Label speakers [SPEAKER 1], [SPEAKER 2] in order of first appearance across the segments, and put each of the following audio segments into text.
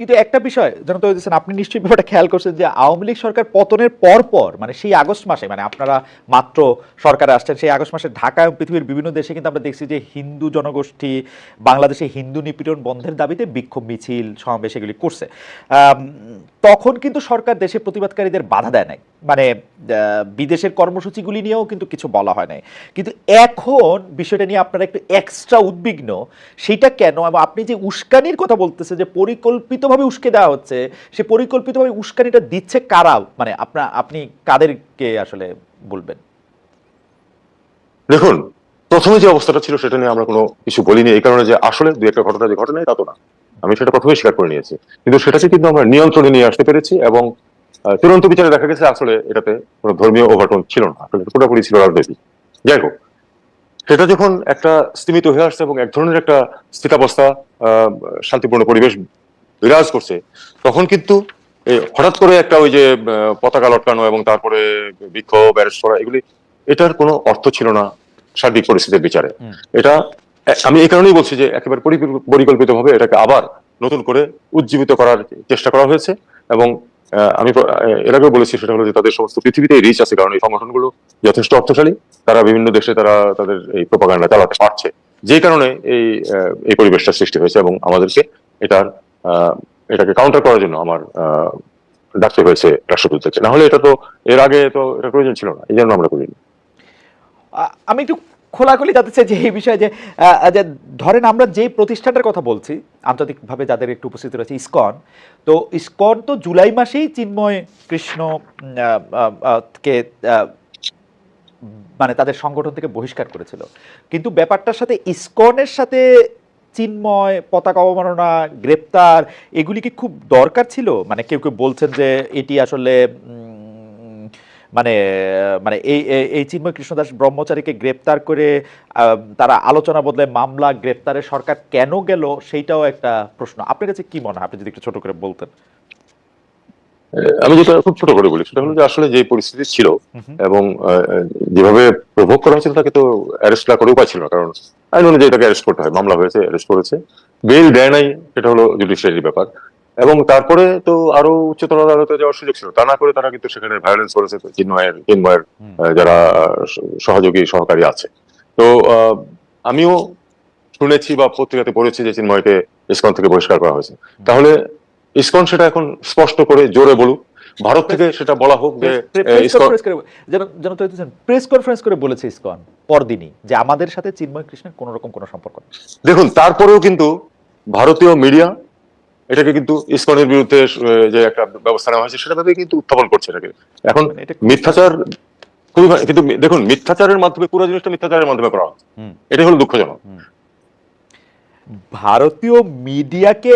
[SPEAKER 1] কিন্তু একটা বিষয় যেন তো দিচ্ছেন আপনি নিশ্চয়ই ব্যাপারটা খেয়াল করছেন যে আওয়ামী লীগ সরকার পতনের পর পর মানে সেই আগস্ট মাসে মানে আপনারা মাত্র সরকারে আসছেন, সেই আগস্ট মাসে ঢাকা এবং পৃথিবীর বিভিন্ন দেশে কিন্তু আমরা দেখছি যে হিন্দু জনগোষ্ঠী, বাংলাদেশে হিন্দু নিপীড়ন বন্ধের দাবিতে বিক্ষোভ মিছিল, সমাবেশ এগুলি করছে। তখন কিন্তু সরকার দেশে প্রতিবাদকারীদের বাধা দেয় নাই। মানে বিদেশের কর্মসূচিগুলি নিয়েও কিন্তু কিছু বলা হয় নাই। কিন্তু এখন বিষয়টা নিয়ে আপনারা একটু এক্সট্রা উদ্বিগ্ন, সেটা কেন? এবং আপনি যে উস্কানির কথা বলতেছে যে পরিকল্পিতভাবে উস্কে দেওয়া হচ্ছে, সে পরিকল্পিতভাবে উস্কানিটা দিচ্ছে কারা? মানে আপনার আপনি কাদেরকে আসলে বলবেন?
[SPEAKER 2] দেখুন, প্রথমে যে অবস্থাটা ছিল সেটা নিয়ে আমরা কোনো কিছু বলিনি, এই কারণে যে আসলে দু একটা ঘটনা যে ঘটে নাই তা তো না। আমি সেটা প্রথমে স্বীকার করে নিয়েছি। কিন্তু সেটাকে কিন্তু আমরা নিয়ন্ত্রণে নিয়ে আসতে পেরেছি এবং চূড়ান্ত বিচারে দেখা গেছে আসলে এটাতে কোনো ধর্মীয় ওভারটোন ছিল না। আসলে পুরোপুরি ছিল রাজনীতি যাই হোক সেটা যখন একটা স্তীমিত হয়ে আসছে এবং এক ধরনের একটা স্থিতাবস্থা শান্তিপূর্ণ পরিবেশ বিরাজ করছে তখন কিন্তু হঠাৎ করে একটা ওই যে পতাকা লটকানো এবং তারপরে বিক্ষোভ অ্যারেস্ট করা এগুলি এটার কোনো অর্থ ছিল না সার্বিক পরিস্থিতির বিচারে। এটা আমি এই কারণেই বলছি যে একেবারে পরিকল্পিত ভাবে এটাকে আবার নতুন করে উজ্জীবিত করার চেষ্টা করা হয়েছে এবং আমি এর আগেও বলেছি, সেটা হলো যে তাদের সমস্ত পৃথিবীতে রিচ আছে, কারণ এই সংগঠনগুলো যথেষ্ট অর্থশালী। তারা বিভিন্ন দেশে তারা তাদের এই প্রপাগান্ডা চালাতে পারছে। যে কারণে এই এই পরিবেশটা সৃষ্টি হয়েছে এবং আমাদেরকে এটার এটাকে কাউন্টার করার জন্য আমার ডাকতে হয়েছে রাষ্ট্রদূতকে না হলে এটা তো এর আগে তো এটা প্রয়োজন ছিল না, এই জন্য আমরা করিনি।
[SPEAKER 1] আমি একটু খোলাখুলি যাতে যে এই বিষয়ে যে যে ধরেন আমরা যে প্রতিষ্ঠানটার কথা বলছি, আন্তর্জাতিকভাবে যাদের একটু উপস্থিত রয়েছে, ইসকন, তো ইসকন তো জুলাই মাসেই চিন্ময় কৃষ্ণ কে মানে তাদের সংগঠন থেকে বহিষ্কার করেছিল। কিন্তু ব্যাপারটার সাথে ইসকনের সাথে চিন্ময়, পতাকা অবমাননা, গ্রেপ্তার, এগুলি কি খুব দরকার ছিল? মানে কেউ কেউ বলছেন যে এটি আসলে মানে মানে এই এই- চিন্ময় কৃষ্ণদাস ব্রহ্মচারীকে গ্রেপ্তার করে তারা আলোচনা বদলে মামলা গ্রেপ্তারে সরকার কেন গেল সেইটাও একটা প্রশ্ন। আপনার কাছে কি মনে হয়? আপনি যদি একটু ছোট করে বলতেন।
[SPEAKER 2] আমি যেটা খুব ছোট করে বলি সেটা হলো যে আসলে যে পরিস্থিতি ছিল। এবং যেভাবে প্রভোগ করা হয়েছিল তাকে তো অ্যারেস্ট না করে উপায় ছিল না কারণ আইন অনুযায়ী তাকে অ্যারেস্ট করতে হয় মামলা হয়েছে অ্যারেস্ট করেছে। বেল দেয় নাই সেটা হলো জুডিশিয়ারি ব্যাপার। এবং তারপরে তো আরও উচ্চতর আদালতে যাওয়ার সুযোগ ছিল। তা না করে তারা কিন্তু সেখানে ভায়োলেন্স করেছে চিন্ময়ের চিন্ময়ের যারা সহযোগী সহকারী আছে। তো আমিও শুনেছি বা পত্রিকাতে পড়েছি যে চিন্ময়কে ইসকন থেকে বহিষ্কার করা হয়েছে। তাহলে ইসকন সেটা এখন স্পষ্ট করে জোরে বলুক। ভারত থেকে সেটা বলা হোক যে
[SPEAKER 1] প্রে- প্রেস কনফারেন্স করে প্রেস কনফারেন্স বলেছে ইসকন পরদিনই যে আমাদের সাথে চিন্ময় কৃষ্ণের কোনো রকম কোনো সম্পর্ক নেই।
[SPEAKER 2] দেখুন তারপরেও কিন্তু ভারতীয় মিডিয়া এটাকে কিন্তু ইসকনের বিরুদ্ধে যে একটা ব্যবস্থা নেওয়া হয়েছে সেটা ভেবে কিন্তু উত্থাপন করছে এটাকে। এখন
[SPEAKER 1] মানে
[SPEAKER 2] মিথ্যাচার খুবই কিন্তু দেখুন মিথ্যাচারের মাধ্যমে পুরো জিনিসটা মিথ্যাচারের মাধ্যমে করা
[SPEAKER 1] হুম।
[SPEAKER 2] এটাই হলো দুঃখজনক।
[SPEAKER 1] ভারতীয় মিডিয়াকে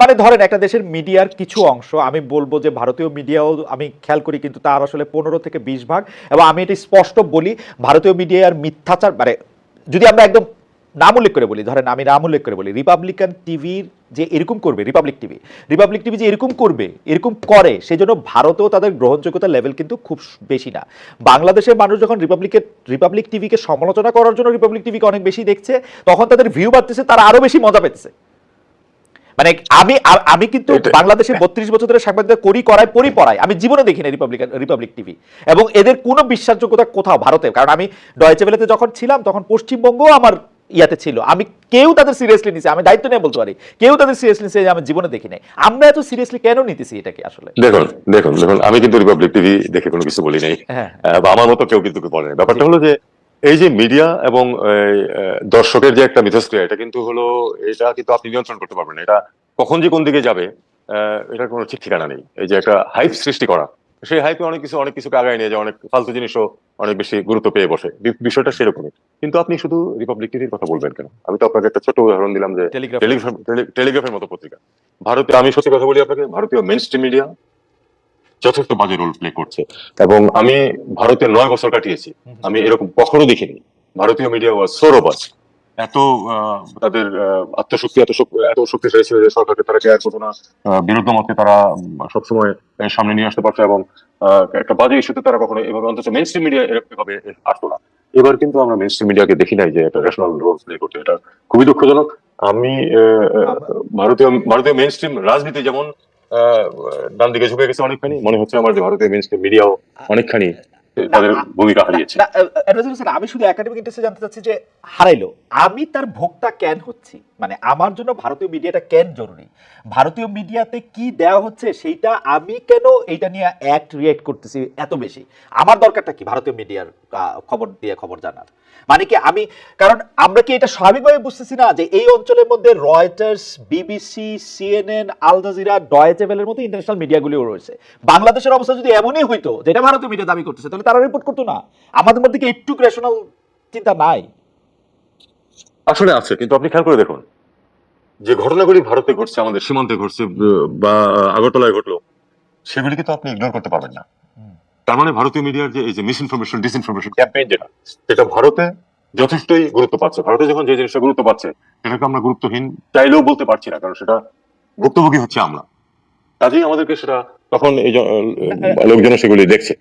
[SPEAKER 1] মানে ধরেন একটা দেশের মিডিয়ার কিছু অংশ আমি বলব যে ভারতীয় মিডিয়াও আমি খেয়াল করি কিন্তু তার আসলে পনেরো থেকে বিশ ভাগ এবং আমি এটা স্পষ্ট বলি ভারতীয় মিডিয়ার মিথ্যাচার মানে যদি আমরা একদম নাম উল্লেখ করে বলি ধরেন আমি নাম উল্লেখ করে বলি রিপাবলিকান টিভির যে এরকম করবে রিপাবলিক টিভি রিপাবলিক টিভি যে এরকম করবে এরকম করে সেজন্য ভারতেও তাদের গ্রহণযোগ্যতার লেভেল কিন্তু খুব বেশি না। বাংলাদেশের মানুষ যখন রিপাবলিকের রিপাবলিক টিভিকে সমালোচনা করার জন্য রিপাবলিক টিভিকে অনেক বেশি দেখছে তখন তাদের ভিউ বাড়তেছে তারা আরও বেশি মজা পেতেছে। মানে আমি আমি কিন্তু বাংলাদেশে বত্রিশ বছর ধরে সাংবাদিকতা করি করায় পরি পড়াই আমি জীবনে দেখিনি রিপাবলিকান রিপাবলিক রিপাবলিক টিভি এবং এদের কোনো বিশ্বাসযোগ্যতা কোথাও ভারতে কারণ আমি ডয়েচে বেলেতে যখন ছিলাম তখন পশ্চিমবঙ্গ আমার ইয়াতে ছিল। আমি কেউ তাদের সিরিয়াসলি নিছে আমি দায়িত্ব নিয়ে বলতে পারি কেউ তাদের সিরিয়াসলি নিছে আমি জীবনে দেখি নাই আমরা এত সিরিয়াসলি কেন নিতেছি এটাকে আসলে?
[SPEAKER 2] দেখুন দেখুন দেখুন আমি কিন্তু রিপাবলিক টিভি দেখে কোনো কিছু বলি নাই।
[SPEAKER 1] হ্যাঁ।
[SPEAKER 2] বা আমার মতো কেউ কিন্তু বলে নাই। ব্যাপারটা হলো যে এই যে মিডিয়া এবং দর্শকের যে একটা মিথস্ক্রিয়া এটা কিন্তু হলো এটা কিন্তু আপনি নিয়ন্ত্রণ করতে পারবেন এটা কখন যে কোন দিকে যাবে এটার কোনো ঠিক ঠিকানা নেই। এই যে একটা হাইপ সৃষ্টি করা সেই হাইপে অনেক কিছু অনেক কিছুকে আগায় নিয়ে যায় অনেক ফালতু জিনিসও অনেক বেশি গুরুত্ব পেয়ে বসে। বিষয়টা সেরকমই। কিন্তু আপনি শুধু রিপাবলিক টিভির কথা বলবেন কেন? আমি তো আপনাকে একটা ছোট উদাহরণ দিলাম যে
[SPEAKER 1] টেলিগ্রাফ
[SPEAKER 2] টেলিগ্রাফ টেলি- টেলিগ্রাফের মতো পত্রিকা। ভারতীয় আমি সত্যি কথা বলি আপনাকে ভারতীয় মেন স্ট্রিম মিডিয়া যথেষ্ট বাজে রোল প্লে করছে। এবং আমি ভারতে নয় বছর কাটিয়েছি। আমি এরকম কখনো দেখিনি। ভারতীয় মিডিয়া ওয়াজ সৌরবাজ এত তাদের আত্মশক্তি এত এত শক্তিশালী ছিল যে সরকারকে তারা কেয়ার করতো না বিরুদ্ধ মতকে তারা সবসময় সামনে নিয়ে আসতে পারতো এবং একটা বাজে ইস্যুতে তারা কখনো এভাবে অন্তত মেন স্ট্রিম মিডিয়া এভাবে আসতো না। এবার কিন্তু আমরা মেন স্ট্রিম মিডিয়াকে দেখি নাই যে একটা ন্যাশনাল রোল প্লে করতে এটা খুবই দুঃখজনক। আমি ভারতীয় ভারতীয় মেন স্ট্রিম রাজনীতি যেমন আহ, ডান দিকে ঝুঁকে গেছে অনেকখানি মনে হচ্ছে আমার যে ভারতীয় মেন স্ট্রিম মিডিয়াও অনেকখানি তাদের ভূমিকা হারিয়েছে
[SPEAKER 1] আমি শুধু একাডেমিক ইন্টারেস্টে জানতে চাচ্ছি যে হারাইলো আমি তার ভোক্তা কেন হচ্ছি মানে আমার জন্য ভারতীয় মিডিয়াটা কেন জরুরি? ভারতীয় মিডিয়াতে কি দেওয়া হচ্ছে সেইটা আমি কেন এইটা নিয়ে অ্যাক্ট রিয়েক্ট করতেছি এত বেশি? আমার দরকারটা কি ভারতীয় মিডিয়ার খবর দিয়ে খবর জানার? মানে কি আমি, কারণ আমরা কি এটা স্বাভাবিকভাবে বুঝতেছি না যে এই অঞ্চলের মধ্যে Reuters BBC CNN Al Jazeera Deutsche ভেলের মতো ইন্টারন্যাশনাল মিডিয়াগুলিও রয়েছে। বাংলাদেশের অবস্থা যদি এমনই হইতো যেটা ভারতীয় মিডিয়া দাবি করতেছে, তাহলে তারা রিপোর্ট করতো না। আমাদের মধ্যে কি একটু রেশনাল চিন্তা নাই?
[SPEAKER 2] আসলে আছে, কিন্তু আপনি খেয়াল করে দেখুন। যে ঘটনাগুলি ভারতে ঘটছে, আমাদের সীমান্তে ঘটছে, বা আগরতলায় ঘটলো সেগুলিকে তো আপনি ইগনোর করতে পারবেন না। তার মানে ভারতীয় মিডিয়ার যে, এই যে মিস ইনফরমেশন ডিসইনফরমেশন ক্যাম্পেইন যেটা, সেটা ভারতে যথেষ্টই গুরুত্ব পাচ্ছে। ভারতে যখন যে জিনিসটা গুরুত্ব পাচ্ছে, সেটাকে আমরা গুরুত্বহীন চাইলেও বলতে পারছি না, কারণ সেটা ভুক্তভোগী হচ্ছে আমরা। কাজেই আমাদেরকে সেটা তখন এই লোকজন সেগুলি দেখছে।